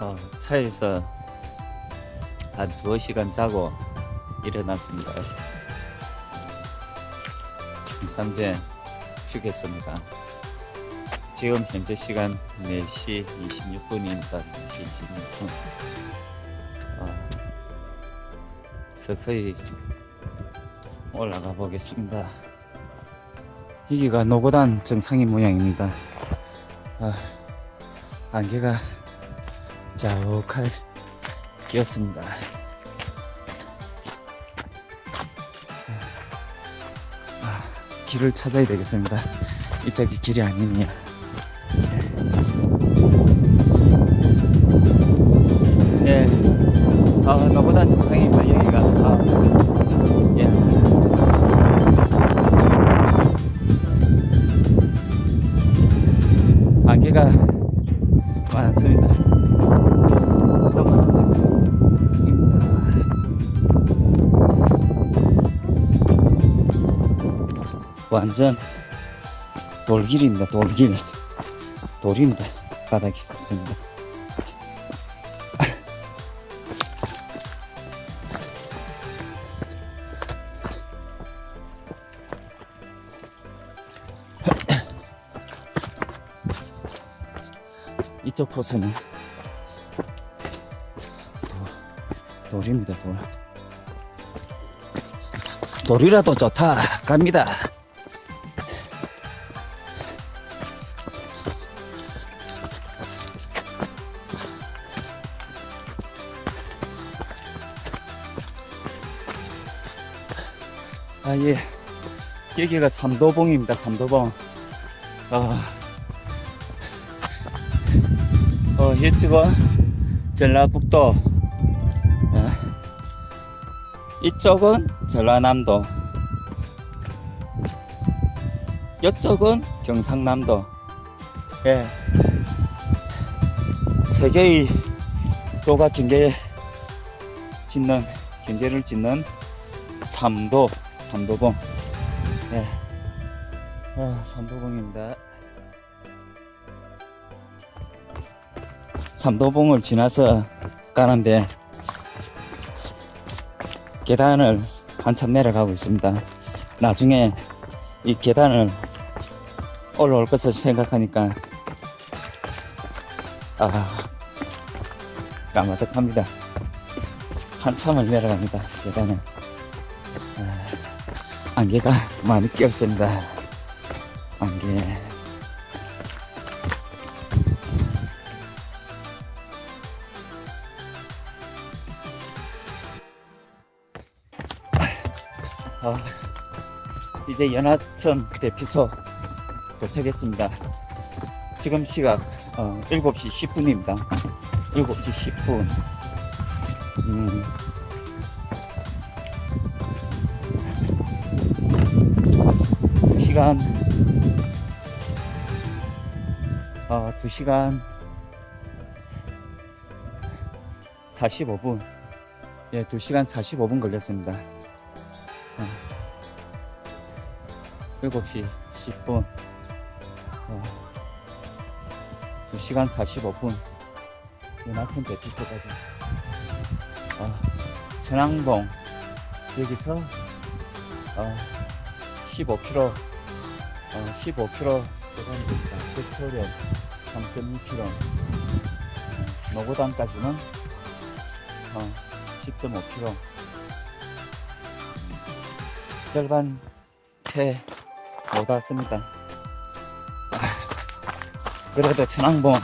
어, 차에서 한 두어 시간 자고 일어났습니다. 중삼제 휴게소입니다. 지금 현재 시간 4시 26분입니다. 4시 26분. 어, 서서히 올라가 보겠습니다. 여기가 노고단 정상인 모양입니다. 아, 안개가 자욱할 끼었습니다. 아, 길을 찾아야 되겠습니다. 이쪽이 길이 아니냐. 완전 돌길입니다. 돌길. 돌입니다. 바닥이 전부. 이쪽 코스는 도- 돌입니다. 돌. 돌이라도 좋다. 갑니다. 아, 예. 여기가 삼도봉입니다. 삼도봉. 아. 어, 이쪽은 전라북도. 예. 이쪽은 전라남도. 이쪽은 경상남도. 예. 세 개의 도가 경계 짓는, 경계를 짓는 삼도, 삼도봉. 예. 아, 삼도봉입니다. 삼도봉을 지나서 가는데 계단을 한참 내려가고 있습니다. 나중에 이 계단을 올라올 것을 생각하니까 아 까마득합니다. 한참을 내려갑니다. 계단을 아, 안개가 많이 끼었습니다. 안개. 아, 이제 연하천 대피소 도착했습니다. 지금 시각 어, 7시 10분입니다. 7시 10분. 음. 시간. 어, 2시간. 45분. 예, 2시간 45분 걸렸습니다. 7시 10분. 어, 2시간 45분. 연합선 대피소까지 어, 천왕봉. 여기서 어, 15km 어, 15km 도달입니다 백서령 3.2km 노고단까지는 어, 10.5km 절반 채 못 왔습니다. 아, 그래도 천왕봉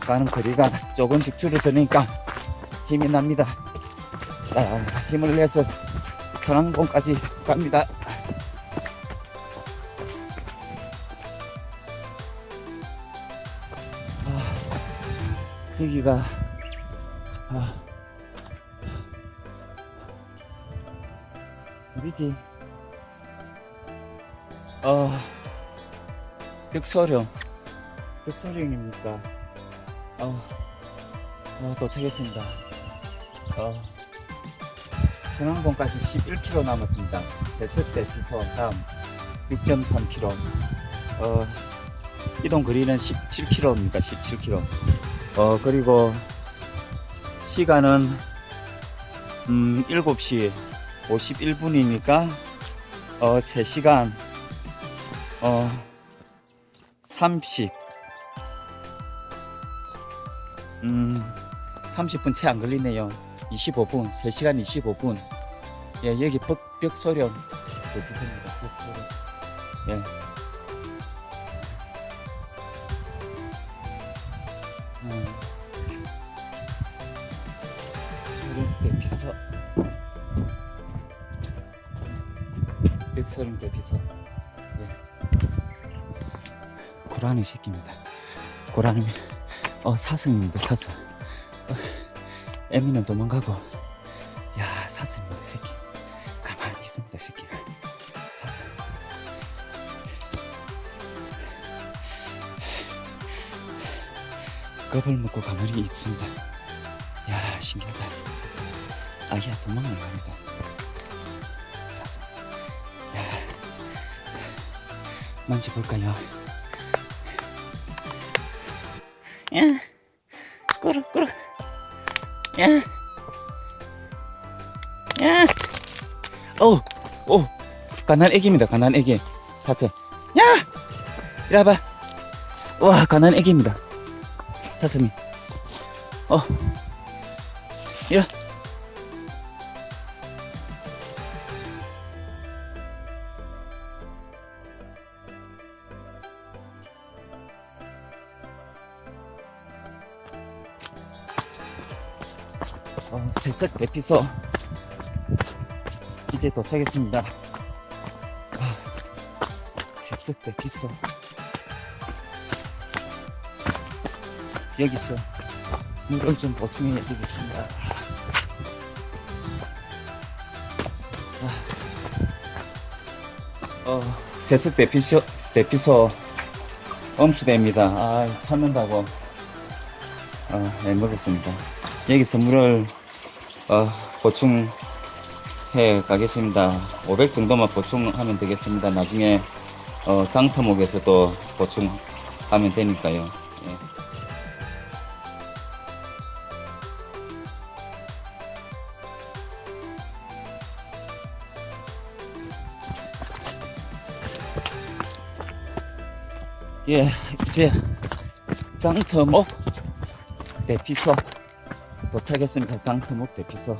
가는 거리가 조금씩 줄어드니까 힘이 납니다. 아, 힘을 내서 천왕봉까지 갑니다. 여기가 아, 어디지? 어, 벽서령. 벽서령입니까? 어, 어, 도착했습니다. 어, 천왕봉까지 11km 남았습니다. 제습대 피소 다음 6.3km. 어, 이동 거리는 17km입니다. 17km. 어, 그리고 시간은 음, 7시 51분이니까 어, 3시간 어, 30 음, 30분 채 안 걸리네요. 25분, 3시간 25분. 예, 여기 벽, 벽소령. 여기입니다. 벽소령. 예. 소령 대피소. 예. 고라니 새끼입니다. 고라니, 어, 사슴입니다, 사슴. 어, 에미는 도망가고, 야, 사슴입니다, 새끼. 가만히 있습니다, 새끼가. 사슴. 겁을 먹고 가만히 있습니다. 야, 신기하다. 사슴. 아야, 도망을 갑니다. 만져볼까요? 야, 끌어, 끌어. 야, 야. 오, 오, 가난 애기입니다. 가난 애기. 사슴. 야, 이리 와봐. 와, 가난 애기입니다. 사슴이. 어, 이리. 와. 어, 새싹 대피소 이제 도착했습니다. 아, 새싹 대피소 여기서 물을 좀 보충해 드리겠습니다. 아, 어, 새싹 대피소 대피소 엄수대입니다. 아, 찾는다고 어, 애먹었습니다. 여기서 물을 어, 보충해 가겠습니다. 500 정도만 보충하면 되겠습니다. 나중에 어, 쌍터목에서도 보충하면 되니까요. 예. 예, 이제 짱터목 대피소 도착했습니다. 짱터목 대피소.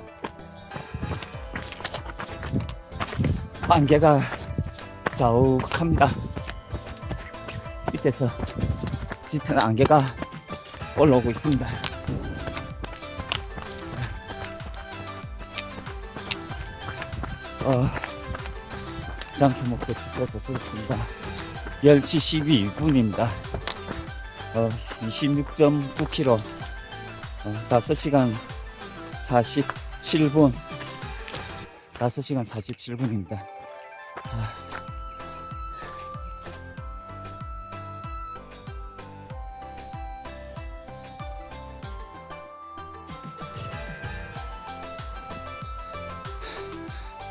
안개가 자욱합니다. 밑에서 짙은 안개가 올라오고 있습니다. 어, 짱터목 대피소 도착했습니다. 10시 12분입니다. 어, 26.9km. 어, 5시간 47분. 5시간 47분입니다. 아.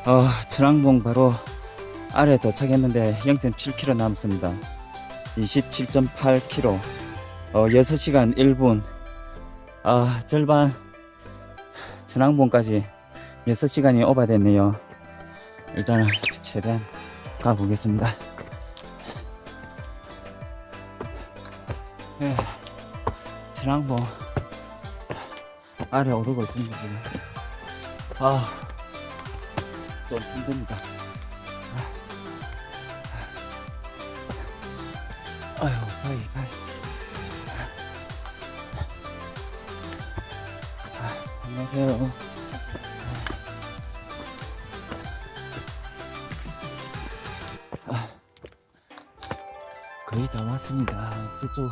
어, 천왕봉 바로 아래 도착했는데 0.7km 남았습니다. 27.8km. 어, 6시간 1분. 아, 절반 천왕봉까지 6시간이 오버됐네요. 일단은 최대한 가보겠습니다. 예, 천왕봉 아래 오르고 있습니다. 지금. 아, 좀 힘듭니다. 아, 거의 다 왔습니다. 저쪽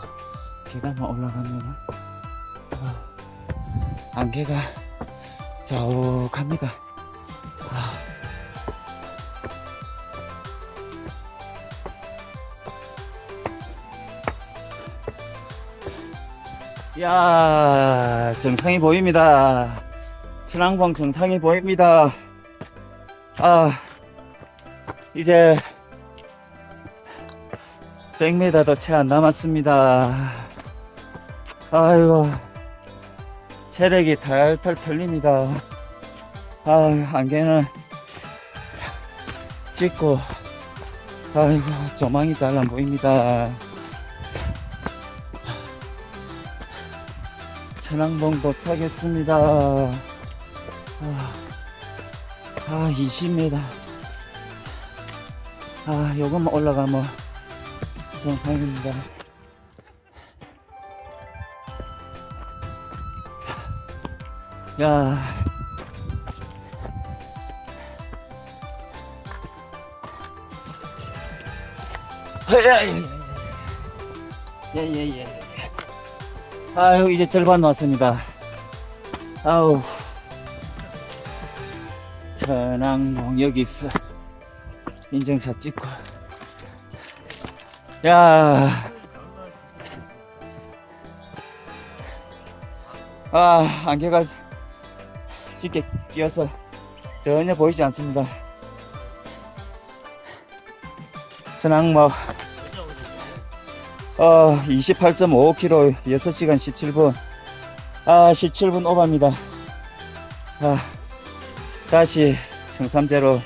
계단만 올라가면 아, 안개가 자욱합니다. 아, 야 정상이 보입니다. 천왕봉 정상이 보입니다. 아 이제 100m도 채 안 남았습니다. 아이고, 체력이 탈탈 털립니다. 아, 안개는 찍고, 아이고, 조망이 잘 안 보입니다. 천왕봉 도착했습니다. 아, 아 20m. 아, 요것만 올라가면 정상입니다. 야. 예예예. 아유 이제 절반 왔습니다. 아우 천왕봉 여기 있어. 인증샷 찍고. 야. 아 안개가 짙게 끼어서 전혀 보이지 않습니다. 천왕봉 어, 28.5km 6시간 17분 아 17분 오바입니다 아, 다시 성삼제로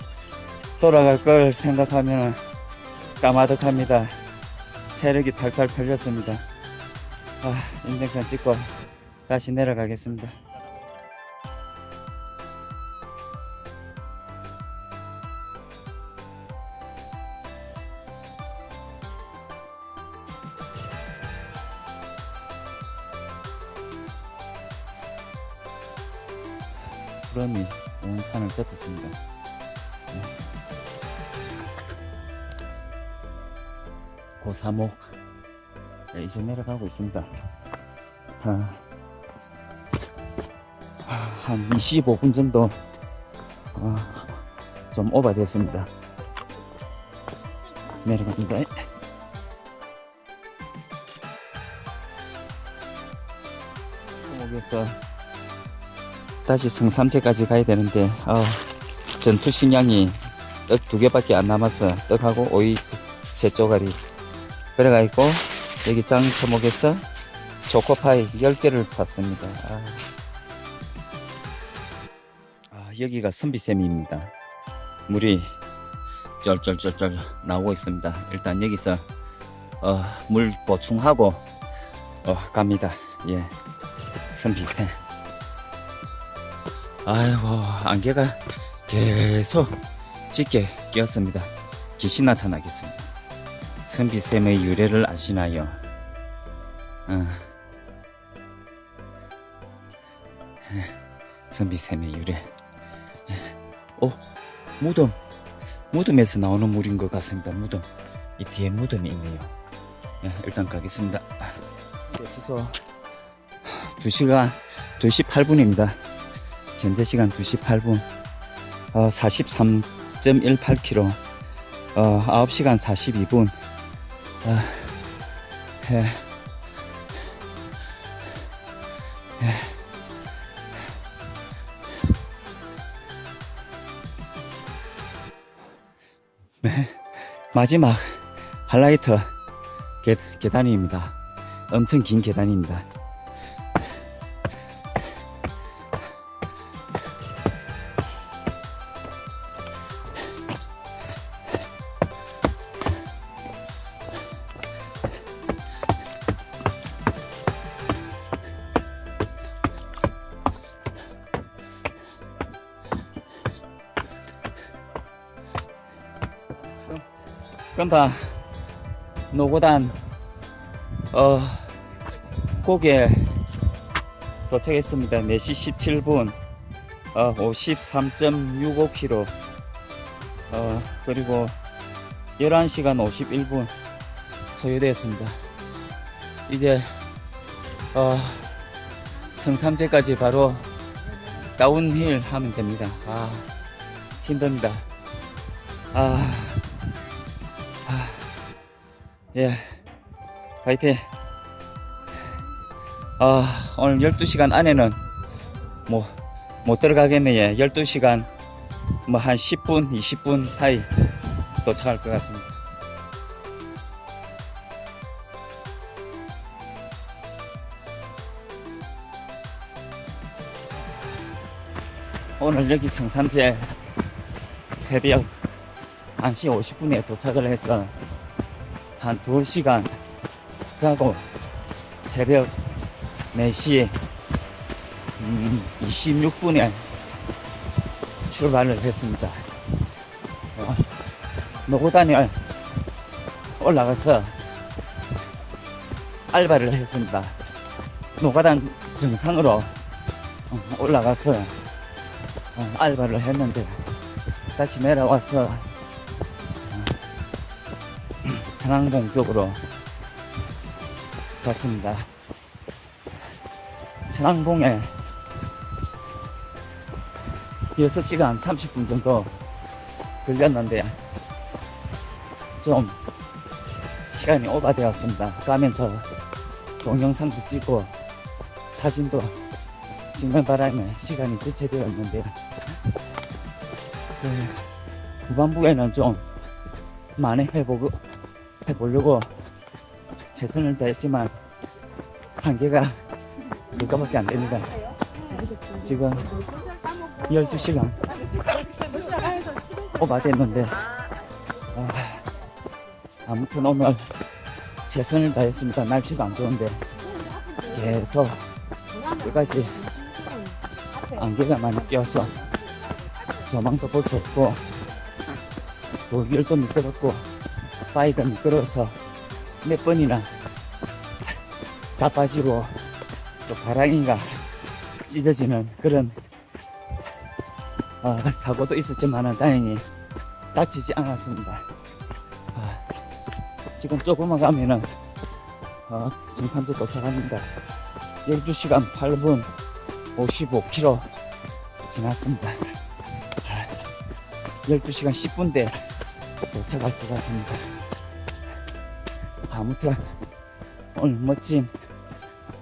돌아갈 걸 생각하면 까마득합니다. 체력이 탈탈 털렸습니다. 아, 인증선 찍고 다시 내려가겠습니다 구름이 온 산을 덮었습니다. 네. 고사목 네, 이제 내려가고 있습니다. 아, 아, 한 25분 정도 아, 좀 오버됐습니다. 내려갑니다. 목에서 다시 성삼제까지 가야 되는데 어, 전투 식량이 떡 두 개밖에 안 남았어 떡하고 오이 세 쪼가리. 그래가 있고 여기 짱 토목에서 초코파이 10개를 샀습니다. 아. 아, 여기가 선비샘입니다. 물이 쩔쩔쩔쩔 나오고 있습니다. 일단 여기서 어, 물 보충하고 어, 갑니다. 예 선비샘 아이고 안개가 계속 짙게 끼었습니다. 귀신 나타나겠습니다. 선비샘의 유래를 아시나요? 어. 예, 선비샘의 유래. 예. 오 무덤 무덤에서 나오는 물인 것 같습니다. 무덤 이 뒤에 무덤이 있네요. 예, 일단 가겠습니다. 여기서 2시간 2시 8분입니다. 현재 시간 2시 8분 어, 43.18km 어, 9시간 42분 어, 예. 예. 네, 마지막 하이라이트 계, 계단입니다. 엄청 긴 계단입니다. 금방 노고단 어 고개 도착했습니다. 4시 17분 어 53.65km 어 그리고 11시간 51분 소요되었습니다. 이제 어 성삼제까지 바로 다운힐 하면 됩니다. 아 힘듭니다. 아 예, 파이팅 아, 오늘 12시간 안에는 뭐, 못 들어가겠네. 예, 12시간 뭐 한 10분, 20분 사이 도착할 것 같습니다. 오늘 여기 성산제 새벽 1시 50분에 도착을 해서 한 2시간 자고 새벽 4시 음, 26분에 출발을 했습니다. 어, 노고단을 올라가서 알바를 했습니다. 노가단 정상으로 어, 올라가서 어, 알바를 했는데 다시 내려와서 어, 천왕봉 쪽으로 갔습니다. 천왕봉에 6시간 30분 정도 걸렸는데 좀 시간이 오바되었습니다. 가면서 동영상도 찍고 사진도 찍는 바람에 시간이 지체되었는데요. 그 후반부에는 좀 많이 해보고 해보려고 최선을 다했지만 한계가 그거밖에 안 됩니다. 지금 12시간 오바됐는데 아, 아무튼 오늘 최선을 다했습니다. 날씨도 안 좋은데 계속 끝까지 안개가 많이 껴서 조망도 볼수 없고 돌길도 미끄럽고 바위가 미끄러워서 몇 번이나 자빠지고 또 바람이가 찢어지는 그런 어, 사고도 있었지만 다행히 다치지 않았습니다. 아, 지금 조금만 가면은 어, 성산제 도착합니다. 12시간 8분 55km 지났습니다. 아, 12시간 10분대 도착할 것 같습니다. 아무튼 오늘 멋진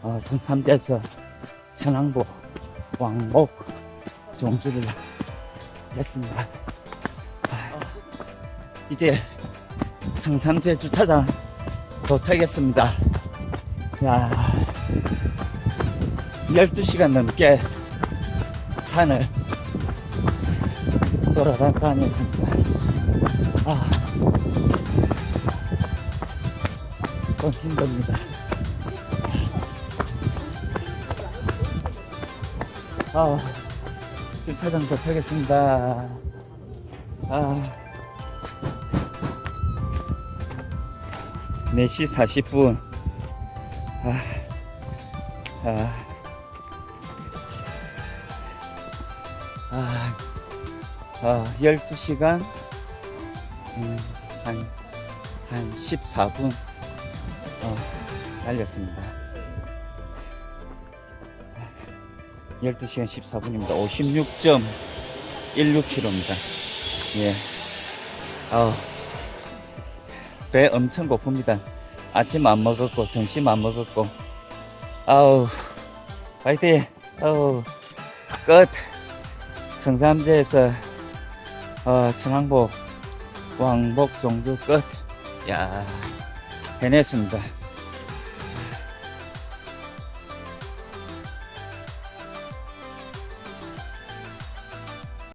어, 성삼제에서 천왕보 왕복 종주를 했습니다. 아, 이제 성삼제 주차장 도착했습니다. 야, 12시간 넘게 산을 돌아다녔습니다. 아, 좀 힘듭니다. 아, 주차장 도착했습니다. 아, 4시 40분. 아, 아, 아, 아 12시간, 음, 한, 한 14분, 어, 달렸습니다. 12시간 14분입니다. 56.16km입니다. 예. 아, 배 엄청 고픕니다. 아침 안 먹었고, 점심 안 먹었고, 아우, 화이팅! 아우, 끝! 성삼제에서, 어, 천왕복, 왕복 종주 끝. 야 해냈습니다.